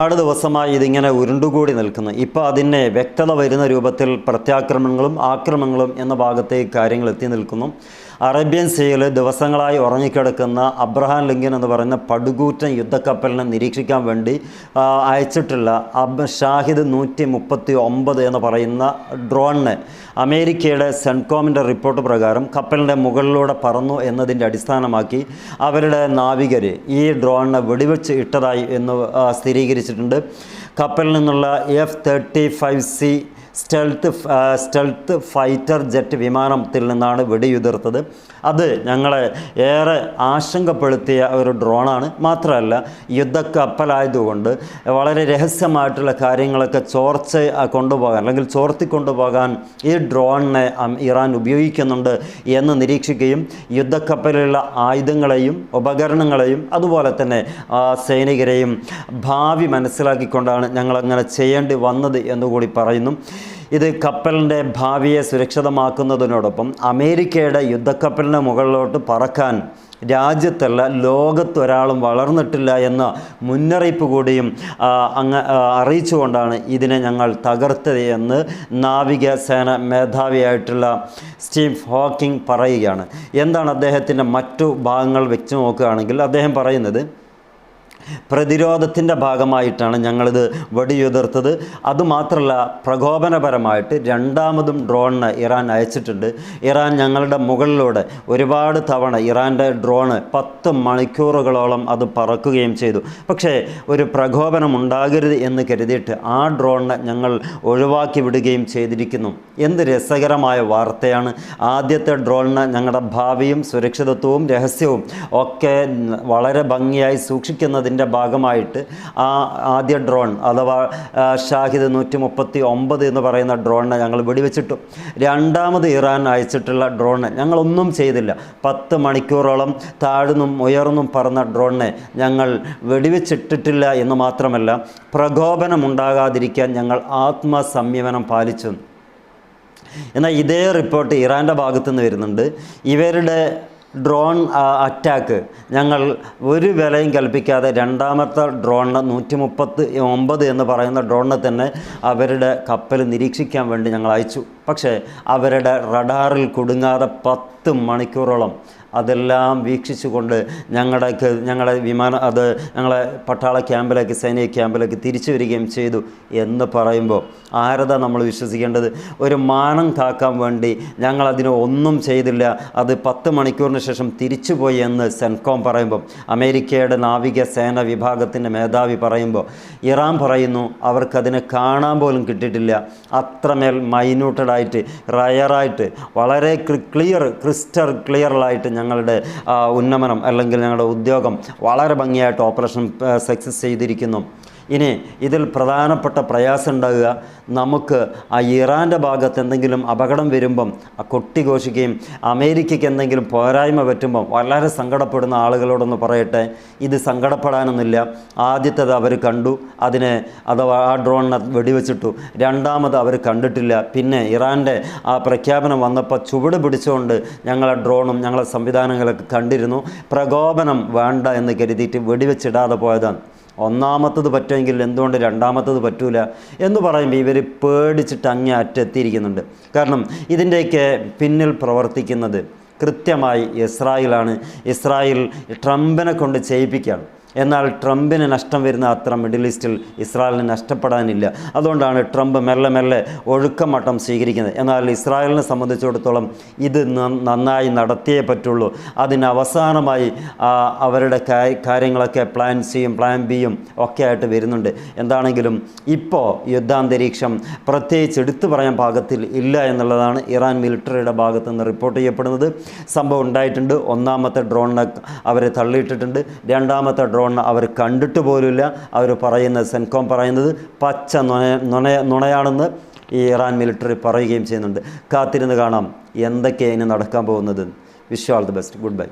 ഒരുപാട് ദിവസമായി ഇതിങ്ങനെ ഉരുണ്ടുകൂടി നിൽക്കുന്നു. ഇപ്പോൾ അതിനെ വ്യക്തത വരുന്ന രൂപത്തിൽ പ്രത്യാക്രമണങ്ങളും ആക്രമണങ്ങളും എന്ന ഭാഗത്തേക്ക് കാര്യങ്ങൾ എത്തി നിൽക്കുന്നു. അറേബ്യൻ സീയിൽ ദിവസങ്ങളായി ഉറങ്ങിക്കിടക്കുന്ന അബ്രഹാം ലിങ്കൻ എന്ന് പറയുന്ന പടുകൂറ്റൻ യുദ്ധക്കപ്പലിനെ നിരീക്ഷിക്കാൻ വേണ്ടി അയച്ചിട്ടുള്ള അബ് ഷാഹിദ് നൂറ്റി മുപ്പത്തി ഒമ്പത് എന്ന് പറയുന്ന ഡ്രോണിനെ അമേരിക്കയുടെ സെൻകോമിന്റെ റിപ്പോർട്ട് പ്രകാരം കപ്പലിന്റെ മുകളിലൂടെ പറന്നു എന്നതിന്റെ അടിസ്ഥാനമാക്കി അവരുടെ നാവികർ ഈ ഡ്രോണിനെ വെടിവെച്ച് ഇട്ടതായി എന്ന് സ്ഥിരീകരിച്ചിട്ടുണ്ട്. കപ്പലിൽ നിന്നുള്ള F thirty five C stealth stealth fighter jet വിമാനത്തിൽ നിന്നാണ് വെടിയുതിർത്തത്. അത് ഞങ്ങളെ ഏറെ ആശങ്കപ്പെടുത്തിയ ഒരു ഡ്രോണാണ്. മാത്രമല്ല യുദ്ധക്കപ്പലായതുകൊണ്ട് വളരെ രഹസ്യമായിട്ടുള്ള കാര്യങ്ങളൊക്കെ ചോർച്ച കൊണ്ടുപോകാൻ അല്ലെങ്കിൽ ചോർത്തി കൊണ്ടുപോകാൻ ഈ ഡ്രോണിനെ ഇറാൻ ഉപയോഗിക്കുന്നുണ്ട് എന്ന് നിരീക്ഷിക്കുകയും യുദ്ധക്കപ്പലിലുള്ള ആയുധങ്ങളെയും ഉപകരണങ്ങളെയും അതുപോലെ തന്നെ സൈനികരെയും ഭാവി മനസ്സിലാക്കിക്കൊണ്ടാണ് ഞങ്ങളങ്ങനെ ചെയ്യേണ്ടി വന്നത് എന്നുകൂടി പറയുന്നു. ഇത് കപ്പലിന്റെ ഭാവിയെ സുരക്ഷിതമാക്കുന്നതിനോടൊപ്പം അമേരിക്കയുടെ യുദ്ധക്കപ്പലിന്റെ മുകളിലോട്ട് പറക്കാൻ രാജ്യത്തല്ല ലോകത്തൊരാളും വളർന്നിട്ടില്ല എന്ന മുന്നറിയിപ്പ് കൂടിയും അങ്ങ് അറിയിച്ചുകൊണ്ടാണ് ഇതിനെ ഞങ്ങൾ തകർത്തത് എന്ന് നാവികസേന മേധാവിയായിട്ടുള്ള സ്റ്റീവ് ഹോക്കിംഗ് പറയുകയാണ്. എന്താണ് അദ്ദേഹത്തിന്റെ മറ്റു ഭാഗങ്ങൾ വെച്ച് നോക്കുകയാണെങ്കിൽ അദ്ദേഹം പറയുന്നത് പ്രതിരോധത്തിന്റെ ഭാഗമായിട്ടാണ് ഞങ്ങളിത് വെടിയുതിർത്തത്. അതുമാത്രമല്ല പ്രകോപനപരമായിട്ട് രണ്ടാമതും ഡ്രോണിന് ഇറാൻ അയച്ചിട്ടുണ്ട്. ഇറാൻ ഞങ്ങളുടെ മുകളിലൂടെ ഒരുപാട് തവണ ഇറാന്റെ ഡ്രോണ് പത്ത് മണിക്കൂറുകളോളം അത് പറക്കുകയും ചെയ്തു. പക്ഷേ ഒരു പ്രകോപനം ഉണ്ടാകരുത് എന്ന് കരുതിയിട്ട് ആ ഡ്രോണിനെ ഞങ്ങൾ ഒഴിവാക്കി വിടുകയും ചെയ്തിരിക്കുന്നു. എന്ത് രസകരമായ വാർത്തയാണ്. ആദ്യത്തെ ഡ്രോണിന് ഞങ്ങളുടെ ഭാവിയും സുരക്ഷിതത്വവും രഹസ്യവും ഒക്കെ വളരെ ഭംഗിയായി സൂക്ഷിക്കുന്നതിന്റെ ഭാഗമായിട്ട് ആ ആദ്യ ഡ്രോൺ അഥവാ ഷാഹിദ് നൂറ്റി മുപ്പത്തി ഒമ്പത് എന്ന് പറയുന്ന ഡ്രോണിനെ ഞങ്ങൾ വെടിവെച്ചിട്ടു. രണ്ടാമത് ഇറാൻ അയച്ചിട്ടുള്ള ഡ്രോണിനെ ഞങ്ങളൊന്നും ചെയ്തില്ല. പത്ത് മണിക്കൂറോളം താഴ്ന്നും ഉയർന്നും പറന്ന ഡ്രോണിനെ ഞങ്ങൾ വെടിവെച്ചിട്ടിട്ടില്ല എന്ന് മാത്രമല്ല പ്രകോപനമുണ്ടാകാതിരിക്കാൻ ഞങ്ങൾ ആത്മസംയമനം പാലിച്ചു. എന്നാൽ ഇതേ റിപ്പോർട്ട് ഇറാന്റെ ഭാഗത്തുനിന്ന് വരുന്നുണ്ട്. ഇവരുടെ ഡ്രോൺ അറ്റാക്ക് ഞങ്ങൾ ഒരു വിലയും കൽപ്പിക്കാതെ രണ്ടാമത്തെ ഡ്രോണിന് നൂറ്റി മുപ്പത്തി ഒമ്പത് എന്ന് പറയുന്ന ഡ്രോണിനെ തന്നെ അവരുടെ കപ്പൽ നിരീക്ഷിക്കാൻ വേണ്ടി ഞങ്ങൾ അയച്ചു. പക്ഷേ അവരുടെ റഡാറിൽ കുടുങ്ങാതെ പത്ത് മണിക്കൂറോളം അതെല്ലാം വീക്ഷിച്ചുകൊണ്ട് ഞങ്ങളുടെ ഞങ്ങളെ ഞങ്ങളുടെ വിമാന അത് ഞങ്ങളെ പട്ടാള ക്യാമ്പിലേക്ക് സൈനിക ക്യാമ്പിലേക്ക് തിരിച്ചു വരികയും ചെയ്തു എന്ന് പറയുമ്പോൾ ആരതാ നമ്മൾ വിശ്വസിക്കേണ്ടത്? ഒരു മാനം കാക്കാൻ വേണ്ടി ഞങ്ങളതിന് ഒന്നും ചെയ്തില്ല. അത് പത്ത് മണിക്കൂറിന് ശേഷം തിരിച്ചുപോയി എന്ന് സെൻകോം പറയുമ്പോൾ അമേരിക്കയുടെ നാവിക സേന വിഭാഗത്തിന്റെ മേധാവി പറയുമ്പോൾ ഇറാൻ പറയുന്നു അവർക്കതിനെ കാണാൻ പോലും കിട്ടിയിട്ടില്ല. അത്രമേൽ മൈന്യൂട്ടഡായിട്ട് റയറായിട്ട് വളരെ ക്ലിയർ ക്രിസ്റ്റർ ക്ലിയറിലായിട്ട് ഞങ്ങളുടെ ഉന്നമനം അല്ലെങ്കിൽ ഞങ്ങളുടെ ഉദ്യോഗം വളരെ ഭംഗിയായിട്ട് ഓപ്പറേഷൻ സക്സസ് ചെയ്തിരിക്കുന്നു. ഇനി ഇതിൽ പ്രധാനപ്പെട്ട പ്രയാസം ഉണ്ടാകുക. നമുക്ക് ആ ഇറാന്റെ ഭാഗത്ത് എന്തെങ്കിലും അപകടം വരുമ്പം ആ കൊട്ടിഘോഷിക്കുകയും അമേരിക്കയ്ക്ക് എന്തെങ്കിലും പോരായ്മ പറ്റുമ്പം വളരെ സങ്കടപ്പെടുന്ന ആളുകളോടൊന്ന് പറയട്ടെ. ഇത് സങ്കടപ്പെടാനൊന്നുമില്ല. ആദ്യത്തേത് അവർ കണ്ടു. അതിനെ അഥവാ ആ ഡ്രോണിനെ വെടിവെച്ചിട്ടു. രണ്ടാമത് അവർ കണ്ടിട്ടില്ല. പിന്നെ ഇറാന്റെ ആ പ്രഖ്യാപനം വന്നപ്പോൾ ചുവട് പിടിച്ചുകൊണ്ട് ഞങ്ങളെ ഡ്രോണും ഞങ്ങളെ സംവിധാനങ്ങളൊക്കെ കണ്ടിരുന്നു. പ്രകോപനം വേണ്ട എന്ന് കരുതിയിട്ട് വെടിവെച്ചിടാതെ പോയതാണ്. ഒന്നാമത്തത് പറ്റുമെങ്കിൽ എന്തുകൊണ്ട് രണ്ടാമത്തത് പറ്റൂല എന്ന് പറയുമ്പോൾ ഇവർ പേടിച്ചിട്ട് അങ്ങേ അറ്റെത്തിയിരിക്കുന്നുണ്ട്. കാരണം ഇതിന്റെയൊക്കെ പിന്നിൽ പ്രവർത്തിക്കുന്നത് കൃത്യമായി ഇസ്രായേലാണ്. ഇസ്രായേൽ ട്രംപിനെ കൊണ്ട് ചെയ്യിപ്പിക്കുകയാണ്. എന്നാൽ ട്രംപിന് നഷ്ടം വരുന്ന അത്ര മിഡിൽ ഈസ്റ്റിൽ ഇസ്രായേലിന് നഷ്ടപ്പെടാനില്ല. അതുകൊണ്ടാണ് ട്രംപ് മെല്ലെ മെല്ലെ ഒഴുക്കമട്ടം സ്വീകരിക്കുന്നത്. എന്നാൽ ഇസ്രായേലിനെ സംബന്ധിച്ചിടത്തോളം ഇത് നന്നായി നടത്തിയേ പറ്റുള്ളൂ. അതിന് അവസാനമായി അവരുടെ കാര്യങ്ങളൊക്കെ പ്ലാൻ സിയും പ്ലാൻ ബിയും ഒക്കെ ആയിട്ട് വരുന്നുണ്ട്. എന്താണെങ്കിലും ഇപ്പോൾ യുദ്ധാന്തരീക്ഷം പ്രത്യേകിച്ച് എടുത്തു പറയാൻ ഭാഗത്തിൽ ഇല്ല എന്നുള്ളതാണ് ഇറാൻ മിലിറ്ററിയുടെ ഭാഗത്ത് നിന്ന് റിപ്പോർട്ട് ചെയ്യപ്പെടുന്നത്. സംഭവം ഉണ്ടായിട്ടുണ്ട്. ഒന്നാമത്തെ ഡ്രോണിനെ അവരെ തള്ളിയിട്ടിട്ടുണ്ട്. രണ്ടാമത്തെ ഡ്രോണിനെ അവർ കണ്ടിട്ട് പോലുമില്ല. അവർ പറയുന്നത് സെൻകോം പറയുന്നത് പച്ച നുണ നുണ നുണയാണെന്ന് ഈ ഇറാൻ മിലിറ്ററി പറയുകയും ചെയ്യുന്നുണ്ട്. കാത്തിരുന്ന് കാണാം എന്തൊക്കെയാണ് ഇനി നടക്കാൻ പോകുന്നത്. Wish all the best. Good bye.